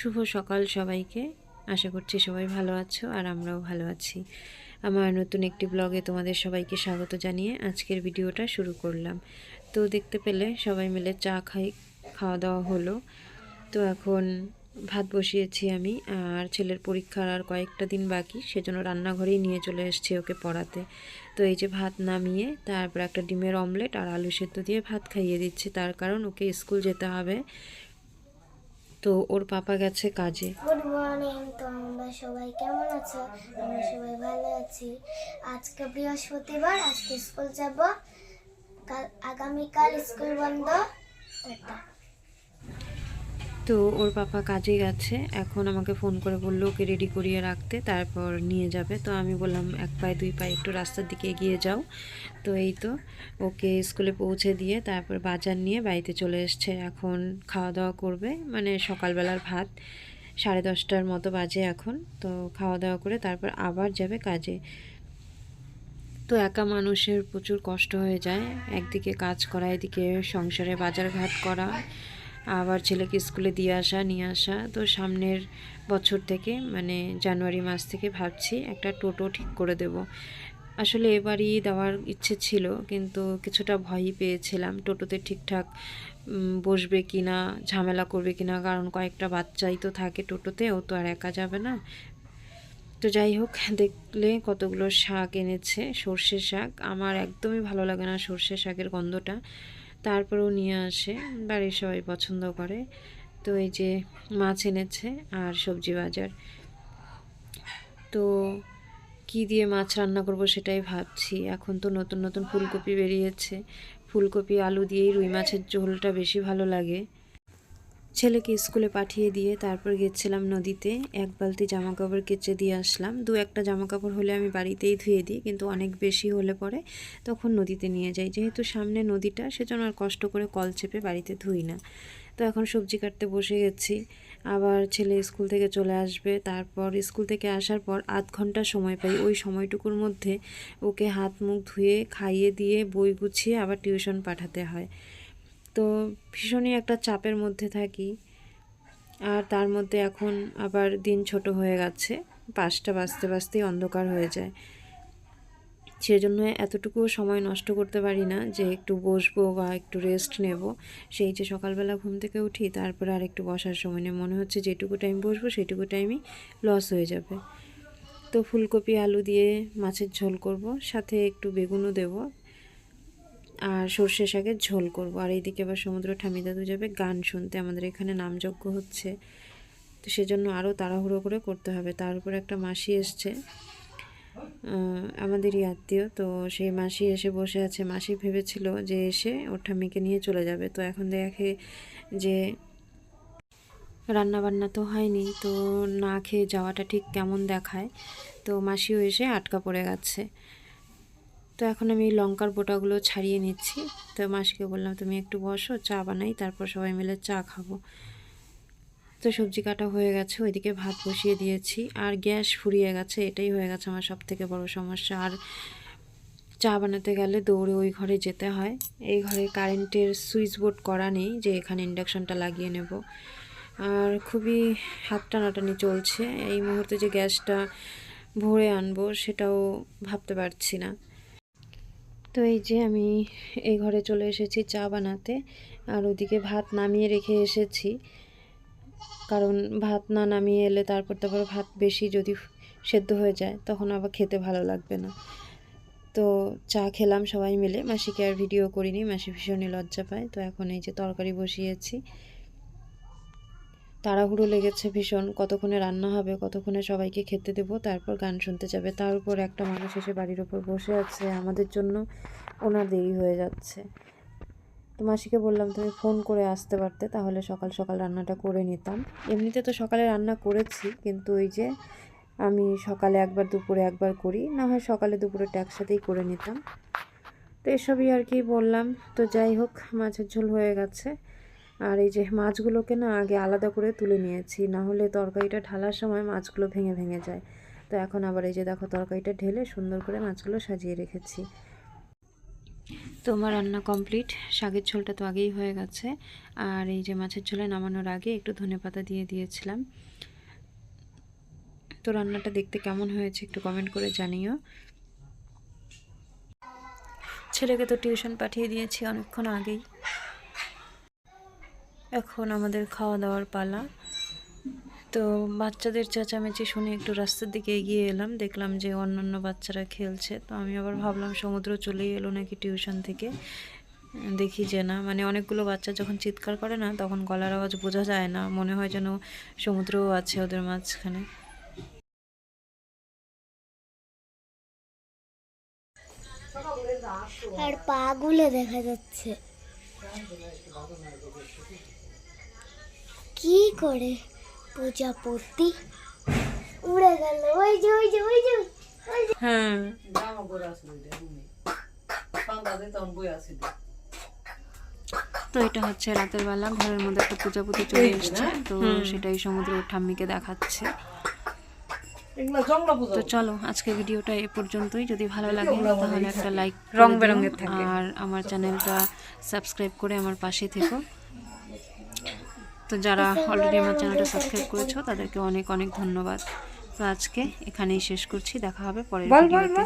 শুভ সকাল সবাইকে। আশা করছি সবাই ভালো আছো আর আমরাও ভালো আছি। আমার নতুন একটি ব্লগে তোমাদের সবাইকে স্বাগত জানিয়ে আজকের ভিডিওটা শুরু করলাম। তো দেখতে পেলে সবাই মিলে চা খাই, খাওয়া দাওয়া হলো। তো এখন ভাত বসিয়েছি আমি আর ছেলের পরীক্ষার আর কয়েকটা দিন বাকি, সেজন্য রান্নাঘরেই নিয়ে চলে এসেছি ওকে পড়াতে। তো এই যে ভাত নামিয়ে, তারপর একটা ডিমের অমলেট আর আলু সেদ্ধ দিয়ে ভাত খাইয়ে দিচ্ছি। তার কারণ ওকে স্কুল যেতে হবে। তো ওর পাপা গেছে কাজে। গুড মর্নিং তোমরা সবাই কেমন আছো? আমরা সবাই ভালো আছি। আজকে বৃহস্পতিবার, আজকে স্কুল যাব। কাল আগামীকাল স্কুল বন্ধ। টাটা। তো ওর পাপা কাজে গেছে। এখন আমাকে ফোন করে বলল, ওকে রেডি করিয়ে রাখতে, তারপর নিয়ে যাবে। তো আমি বললাম, এক পায়ে দুই পায়ে একটু রাস্তার দিকে এগিয়ে যাও। তো এই তো, ওকে স্কুলে পৌঁছে দিয়ে তারপর বাজার নিয়ে বাড়িতে চলে এসছে। এখন খাওয়া দাওয়া করবে মানে সকালবেলার ভাত, সাড়ে দশটার মতো বাজে এখন। তো খাওয়া দাওয়া করে তারপর আবার যাবে কাজে। তো একা মানুষের প্রচুর কষ্ট হয়ে যায়। একদিকে কাজ করা, এদিকে সংসারে বাজার ঘাট করা। আবার ছেলেকে স্কুলে দিয়ে আসা, নিয়ে আসা। তো সামনের বছর থেকে মানে জানুয়ারি মাস থেকে ভাবছি একটা টোটো ঠিক করে দেব। আসলে এবারই দেওয়ার ইচ্ছে ছিল, কিন্তু কিছুটা ভয়ই পেয়েছিলাম। টোটোতে ঠিকঠাক বসবে কি না ঝামেলা করবে কি না কারণ কয়েকটা বাচ্চাই তো থাকে টোটোতে, ও তো আর একা যাবে না। তো যাই হোক, দেখলে কতগুলো শাক এনেছে সর্ষে শাক। আমার একদমই ভালো লাগে না সর্ষে শাকের গন্ধটা। তারপরেও নিয়ে আসে। বাড়ির সবাই পছন্দ করে। তো এই যে মাছ এনেছে আর সবজি বাজার। তো কি দিয়ে মাছ রান্না করব সেটাই ভাবছি। এখন তো নতুন নতুন ফুলকপি বেরিয়েছে। ফুলকপি, আলু দিয়েই রুই মাছের ঝোলটা বেশি ভালো লাগে। ছেলেকে স্কুলে পাঠিয়ে দিয়ে তারপর গেছিলাম নদীতে। এক বালতি জামা কাপড় কেচে দিয়ে আসলাম। দু একটা জামা কাপড় হলে আমি বাড়িতেই ধুয়ে দিই, কিন্তু অনেক বেশি হলে পরে তখন নদীতে নিয়ে যাই। যেহেতু সামনে নদীটা, সেজন্য আর কষ্ট করে কল চেপে বাড়িতে ধুই না। তো এখন সবজি কাটতে বসে গেছি। আবার ছেলে স্কুল থেকে চলে আসবে। তারপর স্কুল থেকে আসার পর আধ ঘণ্টা সময় পাই। ওই সময়টুকুর মধ্যে ওকে হাত মুখ ধুয়ে, খাইয়ে দিয়ে, বই গুছিয়ে আবার টিউশন পাঠাতে হয়। তো ভীষণই একটা চাপের মধ্যে থাকি। আর তার মধ্যে এখন আবার দিন ছোট হয়ে গেছে পাঁচটা বাজতে বাজতেই অন্ধকার হয়ে যায়। সেজন্য এতটুকুও সময় নষ্ট করতে পারি না যে একটু বসবো বা একটু রেস্ট নেব। সেই যে সকালবেলা ঘুম থেকে উঠি, তারপরে আর একটু বসার সময় নেই। মনে হচ্ছে যেটুকু টাইম বসবো, সেটুকু টাইমই লস হয়ে যাবে। তো ফুলকপি, আলু দিয়ে মাছের ঝোল করব, সাথে একটু বেগুনও দেব। আর সর্ষে শাকের ঝোল করব। আর এইদিকে আবার সমুদ্র ঠামি দাদু যাবে গান শুনতে। আমাদের এখানে নামযজ্ঞ হচ্ছে। তো সেজন্য আরও তাড়াহুড়ো করে করতে হবে। তার উপরে একটা মাসি এসছে। আমাদেরই আত্মীয়। তো সেই মাসি এসে বসে আছে। মাসি ভেবেছিল যে এসে ওর ঠাম্মিকে নিয়ে চলে যাবে। তো এখন দেখে যে রান্না বান্না তো হয়নি। তো না খেয়ে যাওয়াটা ঠিক কেমন দেখায়। তো মাসিও এসে আটকা পড়ে গেছে। তো এখন আমি লঙ্কার বোটাগুলো ছাড়িয়ে নিচ্ছি। তো মাসিকে বললাম, তুমি একটু বসো, চা বানাই, তারপর সবাই মিলে চা খাব। তো সবজি কাটা হয়ে গেছে, ওইদিকে ভাত বসিয়ে দিয়েছি। আর গ্যাস ফুরিয়ে গেছে, এটাই হয়ে গেছে আমার সব থেকে বড় সমস্যা। আর চা বানাতে গেলে দৌড়ে ওই ঘরে যেতে হয়। এই ঘরে কারেন্টের সুইচ বোর্ড করা নেই, যে এখানে ইন্ডাকশনটা লাগিয়ে নেব। আর খুবই হাত টানাটানি চলছে। এই মুহূর্তে যে গ্যাসটা ভরে আনব, সেটাও ভাবতে পারছি না। তো এই যে আমি এই ঘরে চলে এসেছি চা বানাতে, আর ওদিকে ভাত নামিয়ে রেখে এসেছি। কারণ ভাত না নামিয়ে এলে তারপর তারপর ভাত বেশি যদি সেদ্ধ হয়ে যায়, তখন আবার খেতে ভালো লাগবে না। তো চা খেলাম সবাই মিলে। মাসিকে আর ভিডিও করিনি, মাসি ভীষণই লজ্জা পায়। তো এখন এই যে তরকারি বসিয়েছি। তাড়াহুড়ো লেগেছে ভীষণ। কতক্ষণে রান্না হবে, কতক্ষণে সবাইকে খেতে দেবো, তারপর গান শুনতে যাবে। তার উপর একটা মানুষ এসে বাড়ির ওপর বসে আছে। আমাদের জন্য ওনার দেরি হয়ে যাচ্ছে। তো মাসিকে বললাম, তুমি ফোন করে আসতে পারতে, তাহলে সকাল সকাল রান্নাটা করে নিতাম। এমনিতে তো সকালে রান্না করেছি, কিন্তু ওই যে আমি সকালে একবার দুপুরে একবার করি, না হয় সকালে দুপুরেটা একসাথেই করে নিতাম। তো এসবই আর কি বললাম। তো যাই হোক, মাছের ঝোল হয়ে গেছে। আর এই যে মাছগুলোকে না আগে আলাদা করে তুলে নিয়েছি না হলে তরকারিটা ঢালার সময় মাছগুলো ভেঙে ভেঙে যায়। তো এখন আবার এই যে দেখো তরকারিটা ঢেলে সুন্দর করে মাছগুলো সাজিয়ে রেখেছি। তো আমার রান্না কমপ্লিট, শাকের ঝোলটা তো আগেই হয়ে গেছে। আর এই যে মাছের ঝোলে নামানোর আগে একটু ধনেপাতা দিয়ে দিয়েছিলাম। তো রান্নাটা দেখতে কেমন হয়েছে একটু কমেন্ট করে জানিও। ছেলেকে তো টিউশন পাঠিয়ে দিয়েছি অনেকক্ষণ আগেই। এখন আমাদের খাওয়া দাওয়ার পালা। তো বাচ্চাদের চেঁচামেচি শুনে একটু রাস্তার দিকে এগিয়ে এলাম। দেখলাম যে অন্যান্য বাচ্চারা খেলছে। তো আমি আবার ভাবলাম সমুদ্র চলেই এলো নাকি টিউশন থেকে। দেখি যে না মানে অনেকগুলো বাচ্চা যখন চিৎকার করে না, তখন গলার আওয়াজ বোঝা যায় না। মনে হয় যেন সমুদ্রও আছে ওদের মাঝখানে। আর পা গুলো দেখা যাচ্ছে। কি করে? প্রজাপতি? উড়ে গেল। ওই যে ওই যে ওই যে হ্যাঁ। তো এটা হচ্ছে রাতের বেলা ঘরের মধ্যে একটা প্রজাপতি চলে এসছে। তো সেটাই সমুদ্র ঠাম্মিকে দেখাচ্ছে। তো চলো আজকে ভিডিওটা এ পর্যন্তই। যদি ভালো লাগে তাহলে একটা লাইক রং বেরঙের আর আমার চ্যানেলটা সাবস্ক্রাইব করে আমার পাশে থেকো। তো যারা অলরেডি আমার চ্যানেলটা সাবস্ক্রাইব করেছ তাদেরকে অনেক অনেক ধন্যবাদ। তো আজকে এখানেই শেষ করছি দেখা হবে পরের ভিডিওতে